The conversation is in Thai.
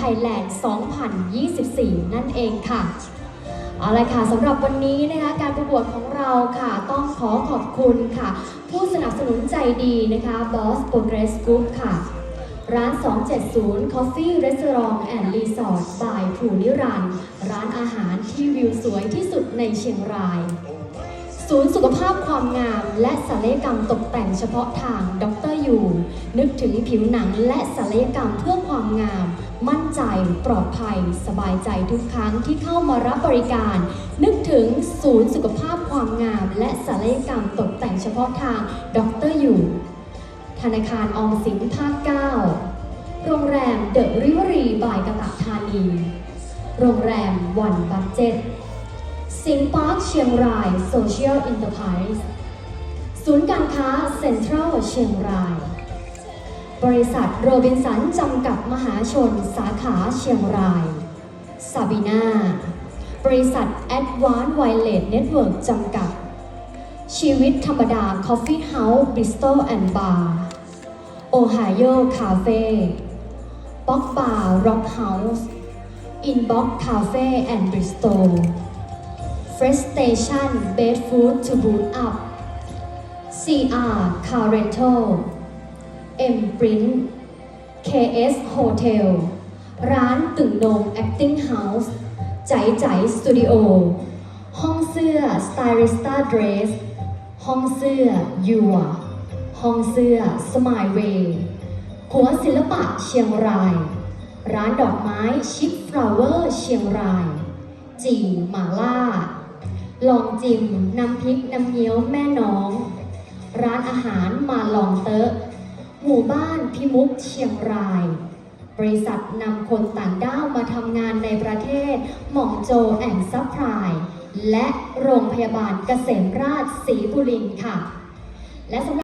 Thailand 2024 นั่นเองค่ะ เอาละค่ะสำหรับวันนี้นะคะการประกวดของเราค่ะ ต้องขอขอบคุณค่ะ ผู้สนับสนุนใจดีนะคะ Boss Progress Group ค่ะ ร้าน 270 Coffee Restaurant and Resort by ผูนิรันต์ร้านอาหารที่วิวสวยที่สุดในเชียงราย ศูนย์สุขภาพความงาม และศัลยกรรมตกแต่งเฉพาะทางดรยูนึกถึงผิวหนังและศัลยกรรมเพื่อความงาม มั่น ใจปลอดภัย สบายใจทุกครั้งที่เข้ามารับบริการ นึกถึงศูนย์สุขภาพความงาม และศัลยกรรมตกแต่งเฉพาะทางดรอยู่ธนาคารออมสินภาค 9 โรงแรมเดอะริเวอรี่บายกะตะธานี โรงแรมวันบัตเจ็ตสิงห์พาร์คเชียงรายโซเชียลอินเตอร์ไพรส์ศูนย์การค้าเซ็นทรัลเชียงราย บริษัทโรบินสันจำกัดมหาชน สาขาเชียงรายซาบีนาบริษัทแอดวานไวเลสเน็ตเวิร์กจำกัด ชีวิตธรรมดาคอฟฟี่เฮาส์บริสตอลแอนด์บาร์โอไฮโอคาเฟ่บ็อกบาร์ร็อกเฮาส์อินบ็อกคาเฟ่แอนด์บริสตอลเฟรชสเตชันเบดฟู้ดทูบูทอัพซีอาร์ Car Rental M Print KS Hotel ร้านตึงโดง Acting House ใจใจสตูดิโอ ห้องเสื้อ Stylista Dress ห้องเสื้อ Your ห้องเสื้อ Smile Way หัวศิลปะเชียงราย ร้านดอกไม้ชิปฟลาวเวอร์เชียงรายจีหมาล่า ลองจิมน้ำพริกน้ำเงี้ยวแม่น้อง ร้านอาหารมาลองเตอะ หมู่บ้านพิมุกเชียงราย บริษัทนำคนต่างด้าวมาทำงานในประเทศ หมองโจแอนด์ซัพพลาย และโรงพยาบาลเกษมราชศรีบุรินทร์ค่ะ และสำหรับ